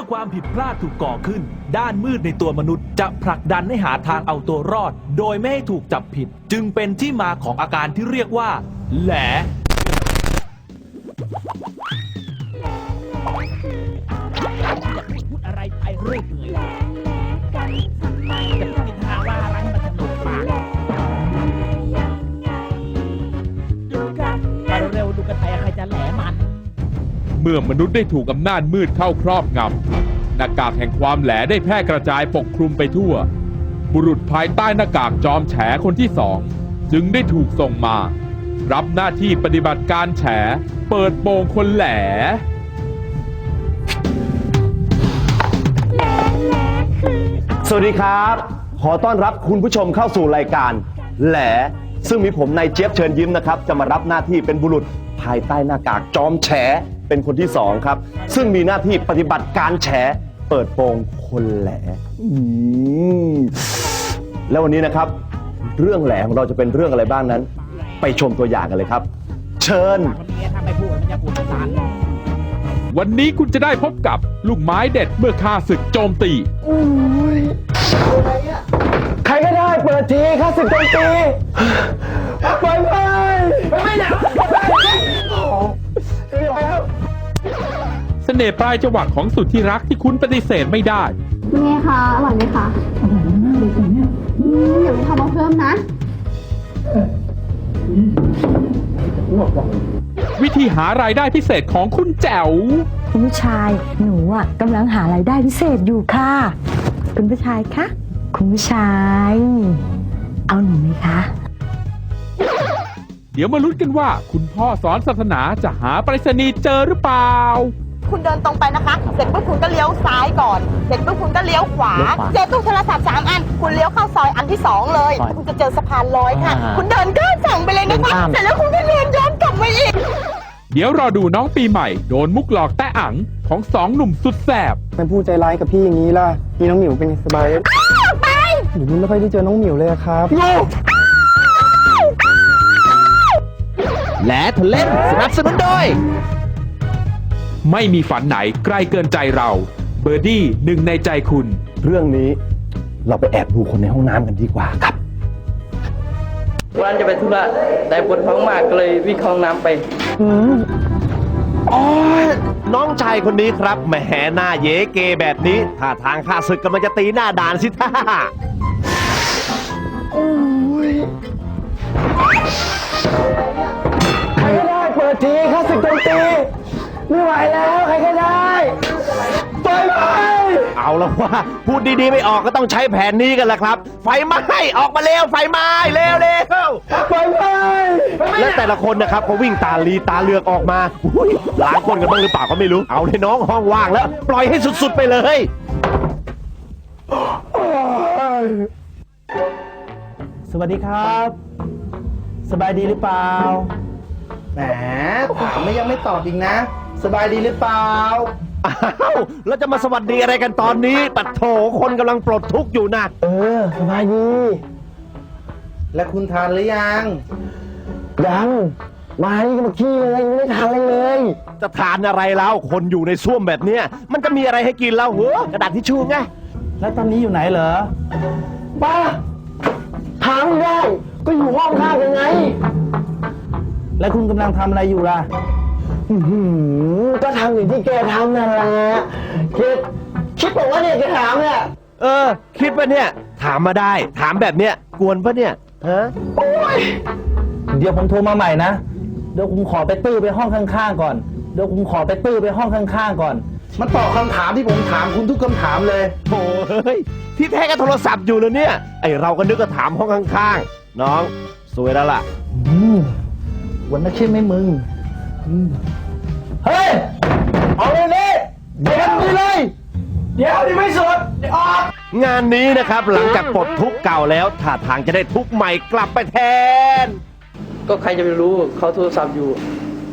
มื่อความผิดพลาดถูกก่อขึ้น ด้านมืดในตัวมนุษย์จะผลักดันให้หาทางเอาตัวรอด โดยไม่ให้ถูกจับผิด จึงเป็นที่มาของอาการที่เรียกว่า แหลพูดอะไรไปเรื่อย เมื่อมนุษย์ได้ถูกอำนาจมืดเข้าครอบงำหน้ากากแห่งความแหลได้แพร่กระจายปกคลุมไปทั่ว บุรุษภายใต้หน้ากากจอมแฉคนที่สองจึงได้ถูกส่งมา รับหน้าที่ปฏิบัติการแฉ เปิดโปงคนแหลสวัสดีครับ ขอต้อนรับคุณผู้ชมเข้าสู่รายการ แหล ซึ่งมีผมนายเจี๊ยบเชิญยิ้มนะครับ จะมารับหน้าที่เป็นบุรุษภายใต้หน้ากากจอมแฉ เป็นคนที่สองครับ ซึ่งมีหน้าที่ปฏิบัติการแฉเปิดโปงคนแหลอืมแล้ววันนี้นะครับ เรื่องแหลของเราจะเป็นเรื่องอะไรบ้างนั้น ไปชมตัวอย่างกันเลยครับ เชิญคนนี้ถ้าไม่พูดมันจะพูดภาษาวันนี้คุณจะได้พบกับลูกไม้เด็ดเมื่อข้าศึกโจมตี ใครก็ได้เปิดทีข้าศึกโจมตีไปไปไเสน่ห์ปลายจวักของสุดที่รักที่คุณปฏิเสธไม่ได้ เป็นไงคะอร่อยไหมคะอร่อยมากเลยเนี่ยเดี๋ยวทำมาเพิ่มนะ วิธีหารายได้พิเศษของคุณแจ๋ว คุณผู้ชาย หนูอะกำลังหารายได้พิเศษอยู่ค่ะ คุณผู้ชายคะ คุณผู้ชาย เอาหนูไหมคะ เดี๋ยวมาลุ้นกันว่า คุณพ่อสอนศาสนาจะหาไปรษณีย์เจอหรือเปล่า คุณเดินตรงไปนะคะ เสร็จปุ๊บคุณก็เลี้ยวซ้ายก่อน เสร็จปุ๊บคุณก็เลี้ยวขวาเจอตู้โทรศัพท์สามอัน คุณเลี้ยวเข้าซอยอันที่สองเลยคุณจะเจอสะพานลอยค่ะคุณเดินก้าวสั่งไปเลยนะคะเสร็จแล้วคุณก็เดินย้อนกลับมาอีก เดี๋ยวรอดูน้องปีใหม่ โดนมุกหลอกแต้อังของสองหนุ่มสุดแสบมันพูดใจร้ายกับพี่อย่างนี้ล่ะพี่น้องหมิวเป็นไงสบายไหมหนูไม่ค่อยได้เจอน้องหมิวเลยอะครับ และทะเล่นสนับสนุนโดย ไม่มีฝันไหนใกล้เกินใจเรา เบอร์ดี้หนึ่งในใจคุณ เรื่องนี้เราไปแอบดูคนในห้องน้ำกันดีกว่าครับ วันนั้นจะไปธุระแต่ปวดท้องมากก็เลยวิ่งเข้าห้องน้ำไป อ๋อ น้องชายคนนี้ครับ แหมหน้าเยเกแบบนี้ท่าทางข้าศึกกำลังจะตีหน้าด่านสิท่าใครก็ได้เปิดทีข้าศึกโจมตี ไม่ไหวแล้วใครก็ได้ไฟไหม้เอาแล้วว่า พูดดีๆไม่ออกก็ต้องใช้แผนนี้กันแหละครับ ไฟไหม้ออกมาเร็วไฟไหม้เร็วเร็วไฟไหม้และแต่ละคนนะครับก็วิ่งตาลีตาเลือกออกมาอุ๊ยล้างคนกันบ้างหรือเปล่าก็ไม่รู้เอาเลยน้องห้องว่างแล้ว ปล่อยให้สุดๆไปเลยสวัสดีครับ สบายดีหรือเปล่า แหมถามไม่ยังไม่ตอบอีกนะ สบายดีหรือเปล่า อ้าวแล้วจะมาสวัสดีอะไรกันตอนนี้ ปัดโถคนกำลังปลดทุกข์อยู่นะเออ สบายดี แล้วคุณทานหรือยัง ยัง มานี่ก็มาขี้เลยยังไม่ได้ทานอะไรเลย จะทานอะไรแล้วคนอยู่ในส้วมแบบเนี้ยมันจะมีอะไรให้กินแล้วหัวกระดาษทิชชู่ไงแล้วตอนนี้อยู่ไหนเหรอ ป้าถามไม่ได้ ก็อยู่ห้องข้างกันไง แล้วคุณกำลังทำอะไรอยู่ล่ะ อื้อหือก็ทำอย่างที่แกทำนั่นแหละแกคิดบอกว่าเนี่ยแกถามเนี่ยเออ คิดปะเนี่ย ถามมาได้ ถามแบบเนี้ยกวนปะเนี่ยฮะเดี๋ยวผมโทรมาใหม่นะ เดี๋ยวผมขอไปตื้อไปห้องข้างๆก่อน เดี๋ยวผมขอไปตื้อไปห้องข้างๆก่อน มันตอบคำถามที่ผมถามคุณทุกคำถามเลย โถ่เฮ้ยที่แท้ก็โทรศัพท์อยู่เลยเนี่ยไอเราก็นึกว่าถามห้องข้างๆ น้อง สวยแล้วล่ะ อืมวันนั้นใช่ไหมมึงอืม เฮ้ย เอาเลยนี่เดี๋ยวนี้เลย เดี๋ยวนี่ไม่สุดเดี๋ยวออก งานนี้นะครับหลังจากปลดทุกข์เก่าแล้วท่าทางจะได้ทุกข์ใหม่กลับไปแทน ก็ใครจะไปรู้เขาโทรศัพท์อยู่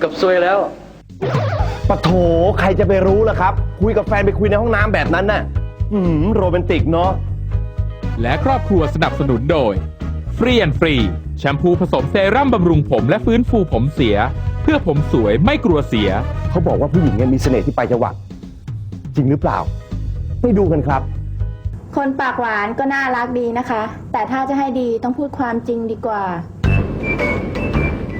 กับซวยแล้ว ปะโถใครจะไปรู้ล่ะครับ คุยกับแฟนไปคุยในห้องน้ำแบบนั้นน่ะ อืมโรแมนติกเนาะ และครอบครัวสนับสนุนโดย ฟรีแอนฟรี แชมพูผสมเซรั่มบำรุงผมและฟื้นฟูผมเสียเพื่อผมสวยไม่กลัวเสีย เขาบอกว่าผู้หญิงเนี่ยมีเสน่ห์ที่ปลายจวักจริงหรือเปล่า ไปดูกันครับ คนปากหวานก็น่ารักดีนะคะ แต่ถ้าจะให้ดีต้องพูดความจริงดีกว่า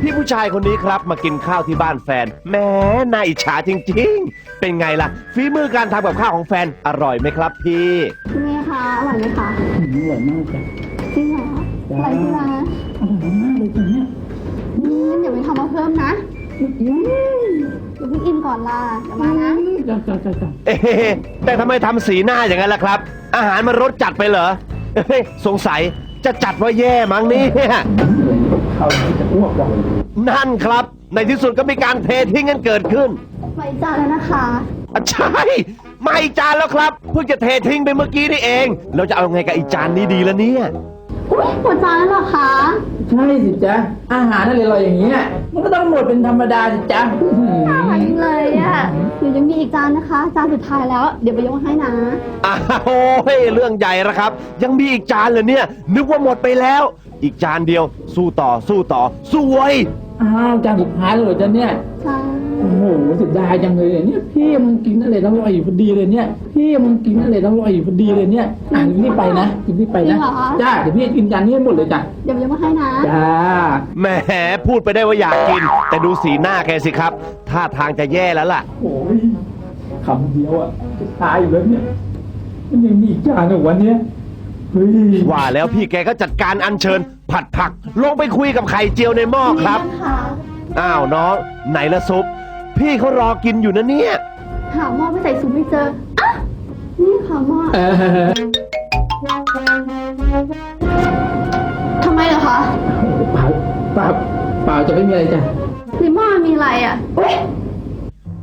พี่ผู้ชายคนนี้ครับมากินข้าวที่บ้านแฟนแหม้น่าอิจฉาจริงๆ เป็นไงล่ะฝีมือการทำกับข้าวของแฟนอร่อยไหมครับพี่คุณแม่คะอร่อยไหมคะอร่อยมากจ้ะจริงเหรออร่อยที่ร้านอร่อยมากเลยจ้ะเนี่ยงั้นเดี๋ยวไปทำมาเพิ่มนะอืม เดี๋ยวเพิ่งอิ่มก่อนล่ะเดี๋ยวมานะ จ้ะจ้ะจ้ะจ้ะเอ๊ะแต่ทำไมทำสีหน้าอย่างนั้นล่ะครับ อาหารมันรสจัดไปเหรอเอ้ยสงสัยจะจัดว่าแย่มั้งเนี่ยเขาจะอ้วกว่ะนั่นครับ ในที่สุดก็มีการเททิ้งกันเกิดขึ้นไว้จานแล้วนะคะอะใช่ไม่อีกจานแล้วครับ เพิ่งจะเททิ้งไปเมื่อกี้นี่เอง เราจะเอาไงกับอีกจานนี้ดีละเนี่ย อุ้ยหมดจานแล้วเหรอคะ ใช่สิจ๊ะ อาหารอะไรอร่อยอย่างเงี้ยมันก็ต้องหมดเป็นธรรมดาสิจ๊ะอื้อหืออร่อยเลยอะเดี๋ยวยังมีอีกจานนะคะ จานสุดท้ายแล้ว เดี๋ยวไปยกให้นะ อ้าวโอ้ยเรื่องใหญ่แล้วครับ ยังมีอีกจานเลยเนี่ย นึกว่าหมดไปแล้ว อีกจานเดียว สู้ต่อสู้ต่อสู้เว้ย อ้าวจานสุดท้ายเลยเหรอจ๊ะเนี่ยใช่โอ้โหเสุดายจังเลยเนี่ยพี่มันกินอะไรอร่อยอยู่พอดีเลยเนี่ย พี่มันกินอะไรอร่อยอยู่พอดีเลยเนี่ยอะรีบไปนะรีบไปนะจ้าเดี๋ยวพี่กินจานนี้ให้หมดเลยจ้ะเดี๋ยวไปยกมาให้นะ จ้าแหมพูดไปได้ว่าอยากกิน แต่ดูสีหน้าแกสิครับท่าทางจะแย่แล้วล่ะ โอ้ยคำเดียวอะจะตายอยู่แล้วเนี่ยมันยังมีอีกจานเหรอวันเนี้ยเฮ้ยว่าแล้วพี่แกก็จัดการอัญเชิญ ผัดผัก ลงไปคุยกับไข่เจียวในหม้อครับนี่นะคะอ้าวน้อง ไหนละซุป พี่เขารอกินอยู่นะเนี่ย หาหม้อไม่ใส่ซุปไม่เจออะนี่ค่ะหม้อเออทำไมเหรอคะเปล่าเปล่าเปล่าจะไม่มีอะไรจ้ะในหม้อมีอะไรอะเฮ้ย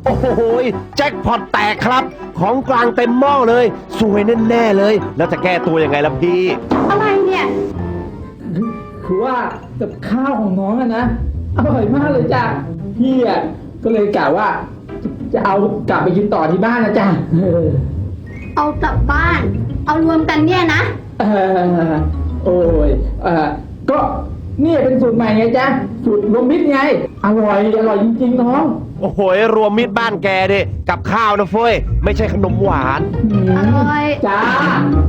โอ้โหยแจ็คพอตแตกครับ ของกลางเต็มหม้อเลย สวยแน่ๆเลย แล้วจะแก้ตัวยังไงล่ะพี่ อะไรเนี่ย คือว่ากับข้าวของน้องอะนะอร่อยมากเลยจ้ะพี่อะก็เลยกะว่า จะเอากลับไปกินต่อที่บ้านนะจ้ะเออเอากลับบ้าน เอารวมกันเนี่ยนะเออโอ้ยเออก็นี่เป็นสูตรใหม่ไงจ๊ะสูตรรวมมิตรไง อร่อยอร่อยจริงๆน้องโอ้โหยรวมมิตรบ้านแกดิกับข้าวนะเฟ้ยไม่ใช่ขนมหวานอร่อยจ้า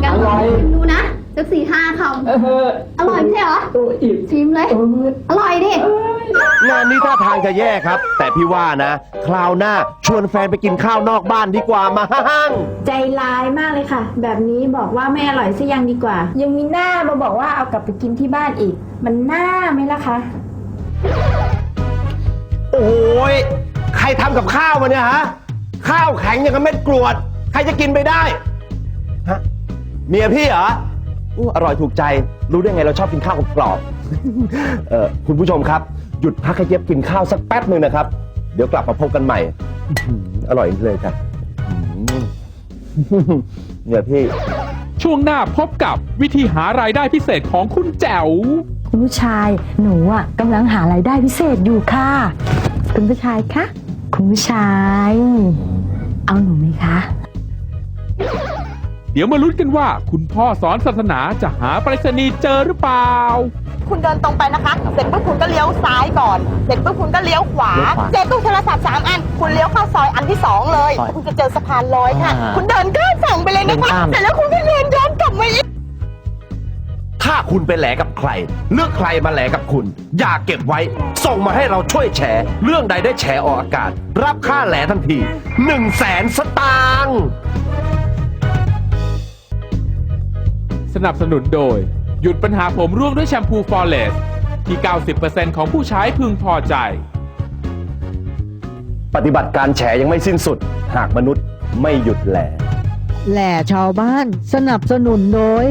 งั้อนร่อยชิมดูนะ สักสี่ห้าคเอออร่อยไม่ใช่เหรอโอ้ยอิ่มำชิมเลย เอออร่อยดิ งานนี้ท่าทางจะแย่ครับ แต่พี่ว่านะ คราวหน้าชวนแฟนไปกินข้าวนอกบ้านดีกว่ามาฮั่งใจร้ายมากเลยค่ะ แบบนี้บอกว่าไม่อร่อยซะยังดีกว่า ยังมีหน้ามาบอกว่าเอากลับไปกินที่บ้านอีก มันน่าไหมล่ะคะ โอ้ยใครทำกับข้าวมาเนี่ยฮะ ข้าวแข็งอย่างกับเม็ดกรวด ใครจะกินไปได้ฮะเมียพี่เหรอ อู้อร่อยถูกใจ รู้ได้ไงเราชอบกินข้าวกรอบๆ เออคุณผู้ชมครับ หยุดพักให้เย็บกินข้าวสักแป๊บหนึ่งนะครับ เดี๋ยวกลับมาพบกันใหม่อื้อหืออร่อยเลยครับอื้อหือเนี่ยพี่ ช่วงหน้าพบกับวิธีหารายได้พิเศษของคุณแจ๋ว คุณผู้ชายหนูอะกำลังหารายได้พิเศษอยู่ค่ะ คุณผู้ชายคะคุณผู้ชาย เอาหนูไหมคะ เดี๋ยวมาลุ้นกันว่าคุณพ่อสอนศาสนาจะหาไปรษณีย์เจอหรือเปล่า คุณเดินตรงไปนะคะ เสร็จปุ๊บคุณก็เลี้ยวซ้ายก่อน เสร็จปุ๊บคุณก็เลี้ยวขวา เลี้ยวขวาเจอตู้โทรศัพท์สามอัน คุณเลี้ยวเข้าซอยอันที่สองเลย ซอยคุณจะเจอสะพานลอยค่ะ อ่าคุณเดินข้ามฝั่งไปเลยนะคะ เดินข้าม เสร็จแล้วคุณก็เดินย้อนกลับมาอีกถ้าคุณไปแหลกับใคร เลือกใครมาแหลกับคุณ อย่าเก็บไว้ ส่งมาให้เราช่วยแชร์เรื่องใดได้แชร์ออกอากาศ รับค่าแหลทันที1 0 0 0 0แสนสตางค์ สนับสนุนโดย หยุดปัญหาผมร่วงด้วยแชมพูฟอร์เรสที่ 90%ของผู้ใช้พึงพอใจ ปฏิบัติการแฉยังไม่สิ้นสุด หากมนุษย์ไม่หยุดแหลแหล่ชาวบ้านสนับสนุนโดย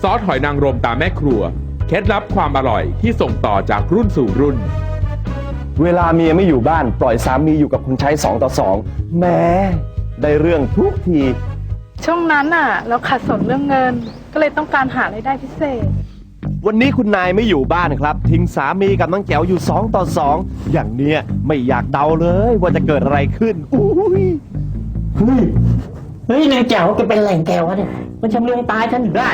ซอสหอยนางรมตาแม่ครัว เคล็ดลับความอร่อยที่ส่งต่อจากรุ่นสู่รุ่น เวลาเมียไม่อยู่บ้าน ปล่อยสามีอยู่กับคนใช้สองต่อสองแหม้ได้เรื่องทุกที ช่วงนั้นน่ะ เราขัดสนเรื่องเงิน ก็เลยต้องการหารายได้พิเศษ วันนี้คุณนายไม่อยู่บ้านครับ ทิ้งสามีกับน้องแจ๋วอยู่สองต่อสองอย่างเนี้ยไม่อยากเดาเลย ว่าจะเกิดอะไรขึ้นอุ้ยเฮ้ยเฮ้ยนายแจ๋วแกเป็นแหล่งแกวะเนี่ย มันชำเลืองตายฉันอยู่ได้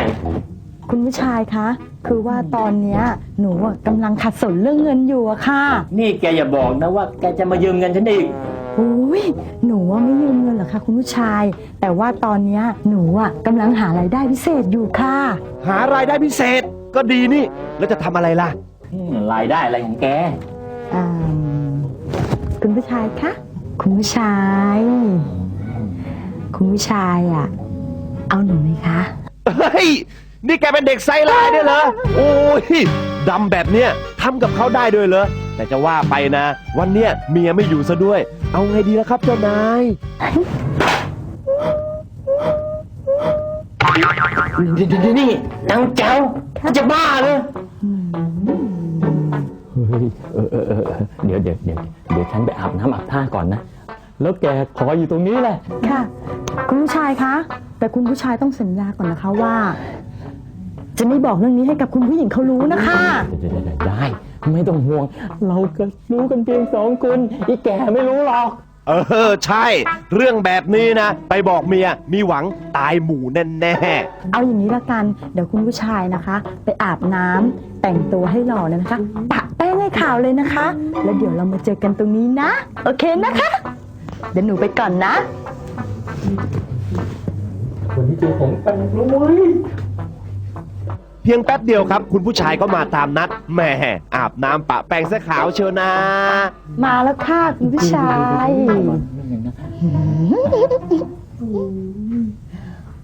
คุณผู้ชายคะ คือว่าตอนเนี้ยหนูอะกำลังขัดสนเรื่องเงินอยู่อะค่ะ นี่แกอย่าบอกนะว่าแกจะมายืมเงินฉันอีกโอ้ยหนูว่าไม่ยืมเงินหรอกค่ะคุณผู้ชาย แต่ว่าตอนเนี้ยหนูอะกำลังหารายได้พิเศษอยู่ค่ะ หารายได้พิเศษก็ดีนี่ แล้วจะทำอะไรล่ะรายได้อะไรของแก อ่าคุณผู้ชายคะ คุณผู้ชาย คุณผู้ชายอะ เอาหนูไหมคะ เฮ้ย นี่แกเป็นเด็กไซไลน์ด้วยเหรอ โอ้ยดำแบบเนี้ยทำกับเขาได้ด้วยเหรอ แต่จะว่าไปนะ วันเนี้ยเมียไม่อยู่ซะด้วย เอาไงดีล่ะครับเจ้านาย นี่นางเจ้าจะบ้าเลยเฮ้ยเออเออเออเออเดี๋ยวเดี๋ยวเดี๋ยวเดี๋ยวฉันไปอาบน้ำอาบท่าก่อนนะ แล้วแกขออยู่ตรงนี้แหละ ค่ะ คุณผู้ชายคะ แต่คุณผู้ชายต้องสัญญาก่อนนะคะว่า จะไม่บอกเรื่องนี้ให้กับคุณผู้หญิงเขารู้นะคะเดี๋ยวเดี๋ยวเดี๋ยวได้ ไม่ต้องห่วง เราก็รู้กันเพียงสองคนอีแกไม่รู้หรอก เออ ใช่ เรื่องแบบนี้นะ ไปบอกเมีย มีหวังตายหมู่แน่ๆเอาอย่างนี้ละกัน เดี๋ยวคุณผู้ชายนะคะ ไปอาบน้ำแต่งตัวให้หล่อเลยนะคะปะแป้งให้ขาวเลยนะคะ แล้วเดี๋ยวเรามาเจอกันตรงนี้นะ โอเคนะคะ เดี๋ยวหนูไปก่อนนะคนที่เจอผมแต่งรวยเพียงแป๊บเดียวครับ คุณผู้ชายก็มาตามนัด แหม่อาบน้ำปะแป้งเสื้อขาวเชียวนะ มาแล้วค่ะคุณผู้ชาย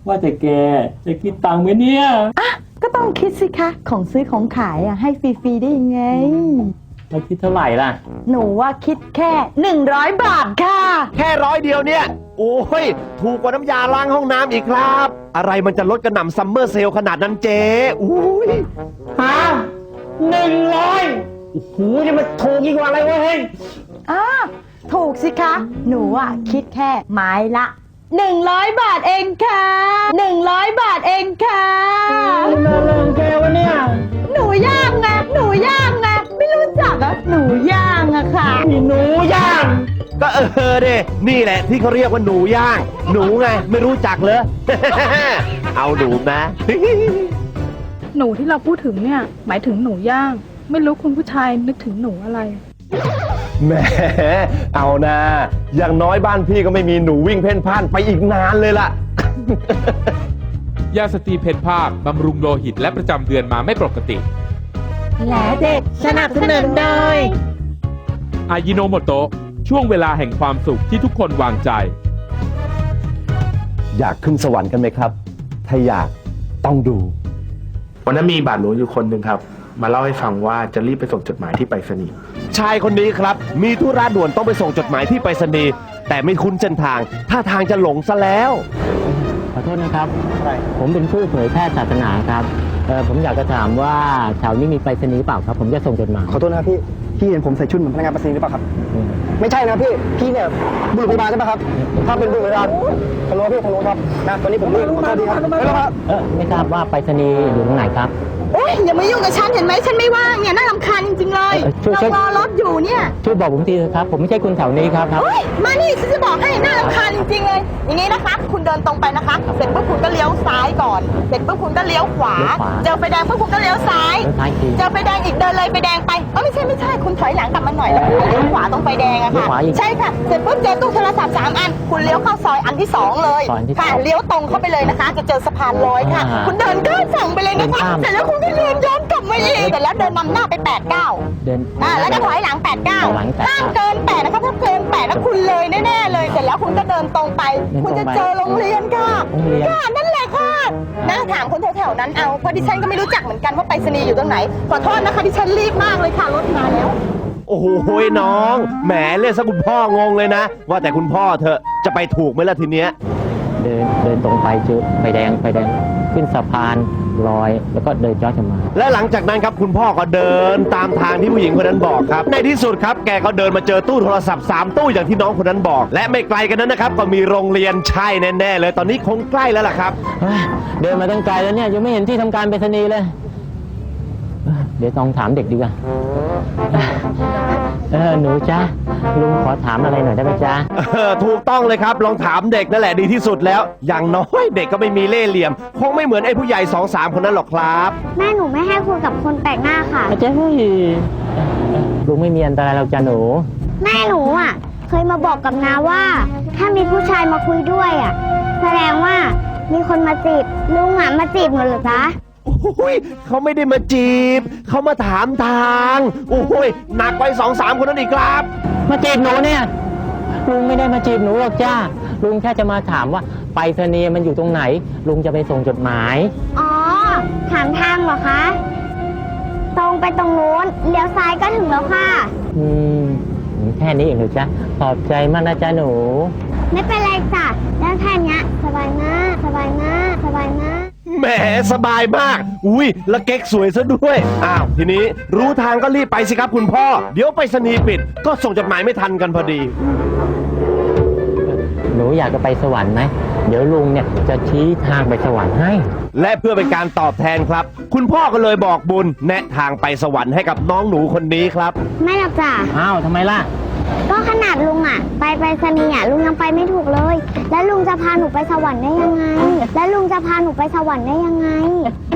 ว่าแต่แกจะคิดตังค์ไหมเนี่ยก็ต้องคิดสิคะ ของซื้อของขายอะให้ฟรีๆได้ยังไงเราคิดเท่าไหร่ล่ะ หนูว่าคิดแค่ 100 บาทค่ะ แค่ร้อยเดียวเนี่ย โอ้ย ถูกกว่าน้ำยาล้างห้องน้ำอีกครับ อะไรมันจะลดกระหน่ำซัมเมอร์เซลขนาดนั้นเจ๊อุ้ยฮะ หนึ่งร้อยโอ้โหนี่มันถูกยิ่งกว่าอะไรวะเฮ้ยอ้าถูกสิคะ หนูอะคิดแค่ไม้ละ 100 บาทเองค่ะ 100 บาทเองค่ะ เรื่องของแกวะเนี่ย หนูย่างไงหนูย่างไงไม่รู้จักอะหนูย่างอะค่ะ มีหนูย่าง ก็เออเด้นี่แหละที่เขาเรียกว่าหนูย่าง หนูไง ไม่รู้จักเลย เอาหนูนะ หนูที่เราพูดถึงเนี่ย หมายถึงหนูย่าง ไม่รู้คุณผู้ชายนึกถึงหนูอะไร แหมเอานะ อย่างน้อยบ้านพี่ก็ไม่มีหนูวิ่งเพ่นพ่านไปอีกนานเลยล่ะ ยาสตรีเพนภาคบำรุงโลหิตและประจำเดือนมาไม่ปกติแหลเด็กสนับสนุนโดย อายิโนโมโตะช่วงเวลาแห่งความสุขที่ทุกคนวางใจ อยากขึ้นสวรรค์กันไหมครับ ถ้าอยากต้องดู วันนั้นมีบาทหลวงอยู่คนหนึ่งครับ มาเล่าให้ฟังว่าจะรีบไปส่งจดหมายที่ไปรษณีย์ชายคนนี้ครับ มีธุระด่วนต้องไปส่งจดหมายที่ไปรษณีย์แต่ไม่คุ้นเส้นทาง ถ้าทางจะหลงซะแล้ว ขอโทษนะครับ ผมเป็นผู้เผยแพร่ศาสนาครับเออผมอยากจะถามว่าแถวนี้มีไปรษณีย์เปล่าครับ ผมจะส่งจดหมาย ขอโทษนะครับพี่ พี่เห็นผมใส่ชุดเหมือนพนักงานไปรษณีย์หรือเปล่าครับ ไม่ใช่นะครับพี่ พี่เนี่ยบุรุษพยาบาลใช่ไหมครับ ถ้าเป็นบุรุษพยาบาลฮัลโหลพี่ฮัลโหลครับนะตอนนี้ผมเรียกขอโทษดีครับไม่แล้วครับ เออไม่ทราบว่าไปรษณีย์อยู่ตรงไหนครับ โอ๊ยอย่ามายุ่งกับฉันเห็นไหมฉันไม่ว่างเนี่ยน่ารำคาญจริงๆเลยเออช่วยเราช่วย รอรถอยู่เนี่ยช่วยบอกผมทีเถอะครับ ผมไม่ใช่คนแถวนี้ครับครับเฮ้ยมานี่ฉันจะบอกให้น่ารำคาญจริงๆเลยอย่างนี้นะคะ คุณเดินตรงไปนะคะ เสร็จปุ๊บคุณก็เลี้ยวซ้ายก่อน เสร็จปุ๊บคุณก็เลี้ยวขวา เลี้ยวขวา เจอไฟแดงปุ๊บคุณก็เลี้ยวซ้ายเลี้ยวซ้ายอีกที เจอไฟแดงอีกเดินเลยไฟแดงไปเออไม่ใช่ไม่ใช่คุณถอยหลังกลับมาหน่อยแล้วคุณก็เลี้ยวขวาตรงไฟแดงอะเลี้ยวค่ะขวาอีกใช่ค่ะเสร็จปุ๊บเจอตู้โทรศัพท์สามอัน คุณเลี้ยวเข้าซอยอันที่สองเลยซอยอันที่สองค่ะเลี้ยวตรงเข้าไปเลยนะคะ จะเจอสะพานลอยค่ะ อ่าคุณเดินก้าวฝั่งไปเลยนะคะเดินข้าม เสร็จแล้วคุณก็เดินย้อนกลับมาอีกเสร็จแล้วเดินนำหน้าไปแปดเก้าเดิน อ่าแล้วก็ถอยหลัง8ถอยหลัง9 89 ห้ามเกิน8นะคะถ้าเกิน8แล้วคุณเลยแน่ๆเลยเสร็จแล้วคุณก็เดินตรงไป เดินตรงไปคุณจะเจอโรงเรียนค่ะโรงเรียน ค่ะนั่นแหละค่ะน่าถามคนแถวๆนั้นเอาเพราะดิฉันก็ไม่รู้จักเหมือนกันว่าไปรษณีย์อยู่ตรงไหนขอโทษนะคะดิฉันรีบมากเลยค่ะรถมาแล้ว โอ้โหน้อง แหมเรียกซะคุณพ่องงเลยนะ ว่าแต่คุณพ่อเธอะจะไปถูกไหมล่ะทีเนี้ย เดินเดินตรงไปเจอไฟแดงไฟแดง ขึ้นสะพานลอย แล้วก็เดินย้อนกลับมา และหลังจากนั้นครับคุณพ่อก็เดินตามทางที่ผู้หญิงคนนั้นบอกครับ ในที่สุดครับแกก็เดินมาเจอตู้โทรศัพท์ 3 ตู้อย่างที่น้องคนนั้นบอก และไม่ไกลกันนั้นนะครับ ก็มีโรงเรียนใช่แน่ๆเลย ตอนนี้คงใกล้แล้วล่ะครับเฮ้ยเดินมาตั้งไกลแล้วเนี่ยยังไม่เห็นที่ทำการไปรษณีย์เลย เอ้ยเดี๋ยวลองถามเด็กดีกว่าเออหนูจ้าลุงขอถามอะไรหน่อยได้ไหมจ๊ะเออถูกต้องเลยครับ ลองถามเด็กนั่นแหละดีที่สุดแล้ว อย่างน้อยเด็กก็ไม่มีเล่ห์เหลี่ยม คงไม่เหมือนไอ้ผู้ใหญ่สองสามคนนั้นหรอกครับแม่หนูไม่ให้คุยกับคนแปลกหน้าค่ะ อาจารย์เฮ้ยลุงไม่มีอันตรายหรอกจ้าหนู แม่หนูอะ เคยมาบอกกับนาว่า ถ้ามีผู้ชายมาคุยด้วยอะ แสดงว่ามีคนมาจีบลุงอะมาจีบหนูเหรอจ๊ะ โอ้ยเขาไม่ได้มาจีบ เขามาถามทาง โอ้ยหนักไปสองสามคนนั้นอีกครับ มาจีบหนูเนี่ย ลุงไม่ได้มาจีบหนูหรอกจ้า ลุงแค่จะมาถามว่าไปรษณีย์มันอยู่ตรงไหน ลุงจะไปส่งจดหมาย อ๋อ ถามทางเหรอคะ ตรงไปตรงนู้น เลี้ยวซ้ายก็ถึงแล้วค่ะ อืม แค่นี้เองเหรอจ๊ะขอบใจมากนะจ๊ะหนู ไม่เป็นไรจ้ะแล้วแค่เนี้ยสบายมาก สบายมาก สบายมาก แหมสบายมาก อุ้ยและเก๊กสวยซะด้วย อ้าว ทีนี้รู้ทางก็รีบไปสิครับคุณพ่อ เดี๋ยวไปสนีย์ปิด ก็ส่งจดหมายไม่ทันกันพอดี หนูอยากจะไปสวรรค์ไหม เดี๋ยวลุงเนี่ยจะชี้ทางไปสวรรค์ให้ และเพื่อเป็นการตอบแทนครับ คุณพ่อก็เลยบอกบุญ แนะทางไปสวรรค์ให้กับน้องหนูคนนี้ครับ ไม่หรอกจ้ะ อ้าวทำไมล่ะ ก็ขนาดลุงอะไปไปสนีย์อะลุงยังไปไม่ถูกเลย แล้วลุงจะพาหนูไปสวรรค์ได้ยังไง แล้วลุงจะพาหนูไปสวรรค์ได้ยังไง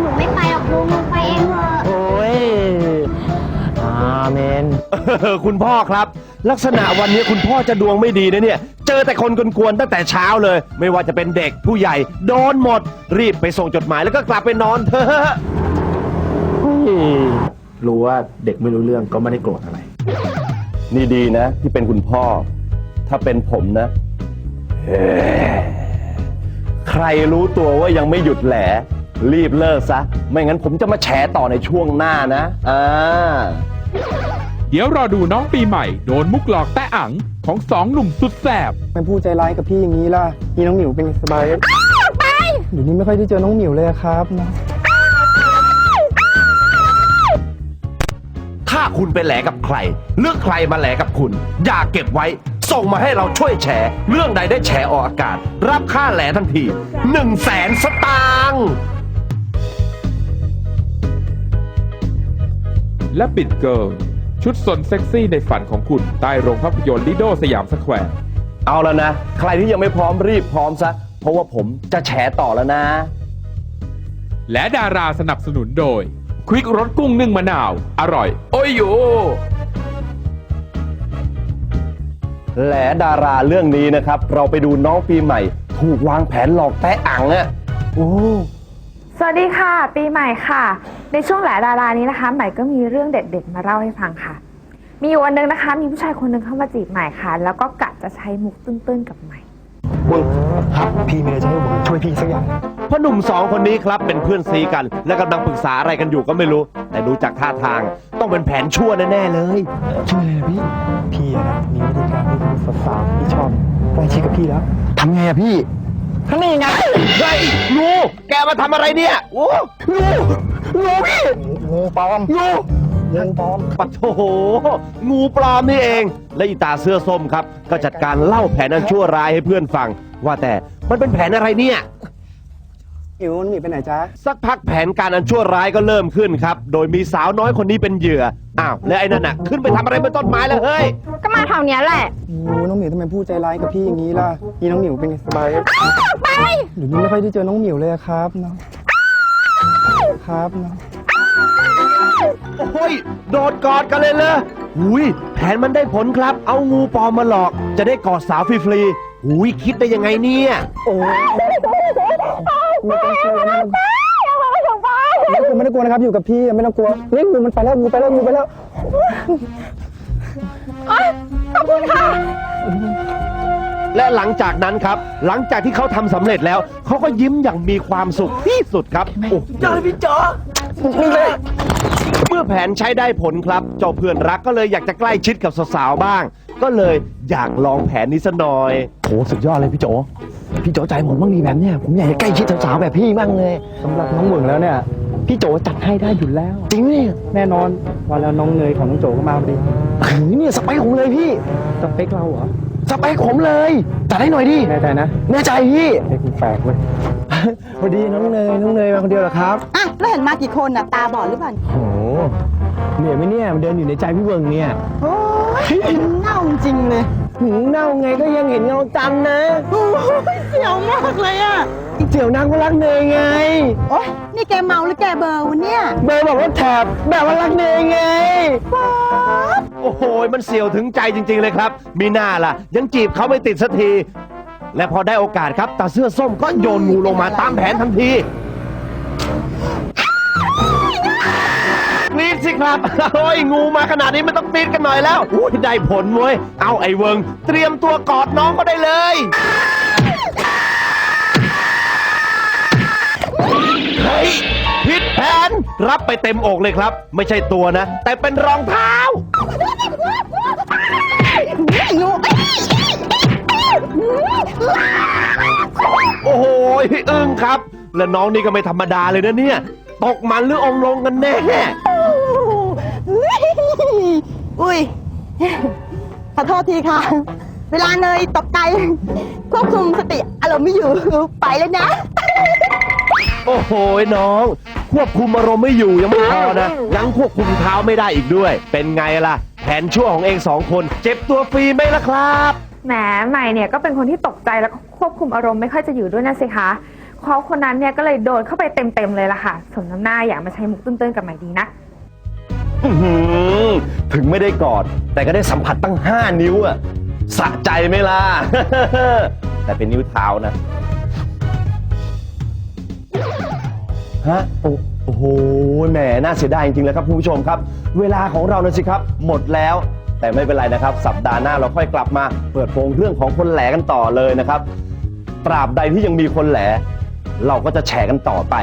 หนูไม่ไปหรอกลุงลุงไปเองเถอะโอ้ยอาเมนเออคุณพ่อครับ ลักษณะวันนี้คุณพ่อจะดวงไม่ดีนะเนี่ย เจอแต่คนกวนๆตั้งแต่เช้าเลย ไม่ว่าจะเป็นเด็กผู้ใหญ่ โดนหมด รีบไปส่งจดหมายแล้วก็กลับไปนอนเถอะรู้ว่าเด็กไม่รู้เรื่องก็ไม่ได้โกรธอะไร นี่ดีนะ ที่เป็นคุณพ่อ ถ้าเป็นผมนะเฮ้ใครรู้ตัวว่ายังไม่หยุดแหลรีบเลิกซะ ไม่งั้นผมจะมาแฉต่อในช่วงหน้านะอ่าเดี๋ยวรอดูน้องปีใหม่โดนมุกหลอกแตะอังของสองหนุ่มสุดแสบมันพูดใจร้ายกับพี่อย่างนี้ล่ะพี่น้องหมิวเป็นไงสบายไป เดี๋ยวนี้ไม่ค่อยได้เจอน้องหมิวเลยอะครับนะ ถ้าคุณไปแหลกับใคร เลือกใครมาแหลกับคุณ อย่าเก็บไว้ ส่งมาให้เราช่วยแฉเรื่องใดได้แฉออกอากาศ รับค่าแหลทันที1นึ่งแสนสตางค์และปิดเกิร์ลชุดสนเซ็กซี่ในฝันของคุณใต้โรงภาพยนตร์ลิโดสยามสแควร์เอาแล้วนะ ใครที่ยังไม่พร้อมรีบพร้อมซะ เพราะว่าผมจะแฉต่อแล้วนะ และดาราสนับสนุนโดย ควิกรสกุ้งนึ่งมะนาว อร่อย โอ้ยโยแหลดาราเรื่องนี้นะครับ เราไปดูน้องปีใหม่ ถูกวางแผนหลอกแตะอังอะโอ้ สวัสดีค่ะ ปีใหม่ค่ะ ในช่วงแหลดารานี้นะคะ ใหม่ก็มีเรื่องเด็ดๆ มาเล่าให้ฟังค่ะ มีอยู่วันหนึงนะคะ มีผู้ชายคนหนึ่งเข้ามาจีบใหม่ค่ะ แล้วก็กะจะใช้มุกตื้นๆกับใหม่ครับพี่มีอะไรจะให้ผมช่วยพี่สักอย่าง พ่อหนุ่มสองคนนี้ครับเป็นเพื่อนซีกัน และกำลังปรึกษาอะไรกันอยู่ก็ไม่รู้ แต่ดูจากท่าทางต้องเป็นแผนชั่วแน่ๆเลย ช่วยเลยพี่ พี่อะนะมีวิธีการที่สาวๆที่ชอบใกล้ชิดกับพี่แล้วทำไงอะพี่ทำนี่ไงเฮ้ยงูแกมาทำอะไรเนี่ยโอ้งูงูพี่งูปลอมงูงูปลอมปัดโถงูปลอมนี่เอง และอีตาเสื้อส้มครับ ก็จัดการเล่าแผนอันชั่วร้ายให้เพื่อนฟัง ว่าแต่มันเป็นแผนอะไรเนี่ย หมิวมันหนีไปไหนจ๊ะ สักพักแผนการอันชั่วร้ายก็เริ่มขึ้นครับ โดยมีสาวน้อยคนนี้เป็นเหยื่อ อ้าว แล้วไอ้นั่นน่ะ ขึ้นไปทำอะไรบนต้นไม้แล้วเฮ้ย ก็มาแถวเนี้ยแหละโอ้น้องหมิวทำไมพูดใจร้ายกับพี่อย่างนี้ล่ะพี่น้องหมิวเป็นไงสบายไปเดี๋ยวนี้ไม่ค่อยได้เจอน้องหมิวเลยอะครับเนาะครับเนาะโอ้ย โดดกอดกันเลยเลยหุยแผนมันได้ผลครับ เอางูปลอมมาหลอก จะได้กอดสาวฟรีๆหุยคิดได้ยังไงเนี่ย โอ้ ไม่ต้องกลัวไม่ต้องไม่ต้องกลัวนะครับ อยู่กับพี่ไม่ต้องกลัวเฮ้ยงูมันไปแล้วงูไปแล้วงูไปแล้วขอบคุณค่ะ และหลังจากนั้นครับ หลังจากที่เขาทำสำเร็จแล้ว เขาก็ยิ้มอย่างมีความสุขที่สุดครับโอ้ยอดพี่จ๋อนี่เลย เมื่อแผนใช้ได้ผลครับ เจ้าเพื่อนรักก็เลยอยากจะใกล้ชิดกับสาวๆบ้าง ก็เลยอยากลองแผนนี้ซะหน่อย โหสุดยอดเลยพี่โจ พี่โจใจผมบ้างมีแบบเนี้ยผมอยากจะใกล้ชิดสาวๆแบบพี่บ้างเลยสำหรับน้องหมึงแล้วเนี่ย พี่โจจัดให้ได้อยู่แล้ว จริงเนี่ยแน่นอนวันแล้วน้องเนยของน้องโจก็มาพอดีเนี่ยสเปคผมเลยพี่สเปคเราเหรอสเปคผมเลยจัดให้หน่อยดิแน่ใจนะแน่ใจพี่เด็กแปลกเว้ยพอดีน้องเนยน้องเนยมาคนเดียวเหรอครับอะแล้วเห็นมากี่คนอะตาบอดหรือเปล่าโหเหนื่อยไหมเนี่ยมันเดินอยู่ในใจพี่เวิงเนี่ยโอ้ยเน่าจริงเลย หูเน่าไงก็ยังเห็นเงาจันทร์นะโอ้ยเสียวมากเลยอะเสี่ยวนางก็รักเนยไง โอ๊ยนี่แกเมาหรือแกเบอร์วันเนี่ยเบอร์บอกว่าแถบแบบว่ารักเนยไง ป๊าดโอ้โห มันเสียวถึงใจจริง ๆ เลยครับ มีหน้าล่ะ ยังจีบเขาไม่ติดสักที และพอได้โอกาสครับตาเสื้อส้มก็โยนงูลงมาตามแผนทันที สิครับ โอ้ยงูมาขนาดนี้ไม่ต้องกรีดกันหน่อยแล้วอุ้ยได้ผลเว้ย เอาไอ้เวิงเตรียมตัวกอดน้องก็ได้เลย เฮ้ยผิดแผน รับไปเต็มอกเลยครับ ไม่ใช่ตัวนะ แต่เป็นรองเท้า โอ้โหอึ้งครับ และน้องนี่ก็ไม่ธรรมดาเลยนะเนี่ย ตกมันหรือองค์ลงกันแน่ อุ้ย ขอโทษทีค่ะ เวลาเนยตกใจควบคุมสติอารมณ์ไม่อยู่ไปแล้วนะ โอ้โหน้อง ควบคุมอารมณ์ไม่อยู่ยังไม่พอนะยังควบคุมเท้าไม่ได้อีกด้วย เป็นไงล่ะ แผนชั่วของเองสองคน เจ็บตัวฟรีไหมล่ะครับ แหมใหม่เนี่ยก็เป็นคนที่ตกใจแล้วก็ควบคุมอารมณ์ไม่ค่อยจะอยู่ด้วยนะสิคะเขาคนนั้นเนี่ยก็เลยโดนเข้าไปเต็มๆเลยล่ะค่ะ สมน้ำหน้าอย่ามาใช้มุกตื้นๆกับใหม่ดีนะ อื้อหือถึงไม่ได้กอด แต่ก็ได้สัมผัสตั้ง 5 นิ้วอะสะใจไหมล่ะ แต่เป็นนิ้วเท้านะ ฮะโอ้โอ้โหแหมน่าเสียดายจริงๆเลยครับคุณผู้ชมครับ เวลาของเรานะสิครับ หมดแล้ว แต่ไม่เป็นไรนะครับ สัปดาห์หน้าเราค่อยกลับมา เปิดโปงเรื่องของคนแหลกันต่อเลยนะครับ ตราบใดที่ยังมีคนแหล เราก็จะแฉกันต่อไป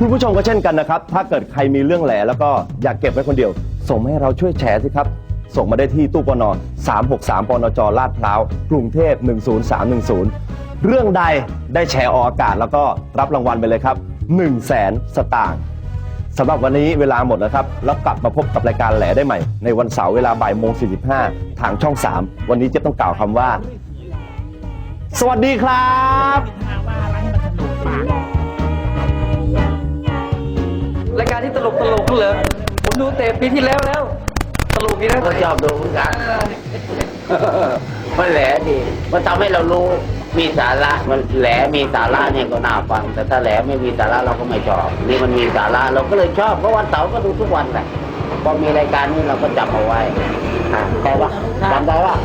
คุณผู้ชมก็เช่นกันนะครับ ถ้าเกิดใครมีเรื่องแหลแล้วก็อยากเก็บไว้คนเดียว ส่งมาให้เราช่วยแชร์สิครับ ส่งมาได้ที่ตู้ปน363ปนจลาดพร้าวกรุงเทพ10310 เรื่องใดได้แชร์ออกอากาศ แล้วก็รับรางวัลไปเลยครับ1 0 0 0 0แสนสตางค์สำหรับวันนี้เวลาหมดแล้วครับ แล้วกลับมาพบกับรายการแหลได้ใหม่ ในวันเสาร์เวลาบ่ายโมง45 ทางช่อง 3 วันนี้เจะต้องกล่าวคำว่า สวัสดีครับ รายการที่ตลกตลกเหรอผมดูเตะปีที่แล้วแล้ว ตลกดีนะก็ชอบดูอนกันมันแหลดี มันทำให้เรารู้มีสาระมันแหลมีสาระเนี่ยก็น่าฟัง แต่ถ้าแหลไม่มีสาระเราก็ไม่ชอบนี่มันมีสาระเราก็เลยชอบเพราะวันเสาร์ก็ดูทุกวันแหละพอมีรายการนี้เราก็จับเอาไว้ใช่ปะจำได้ปะ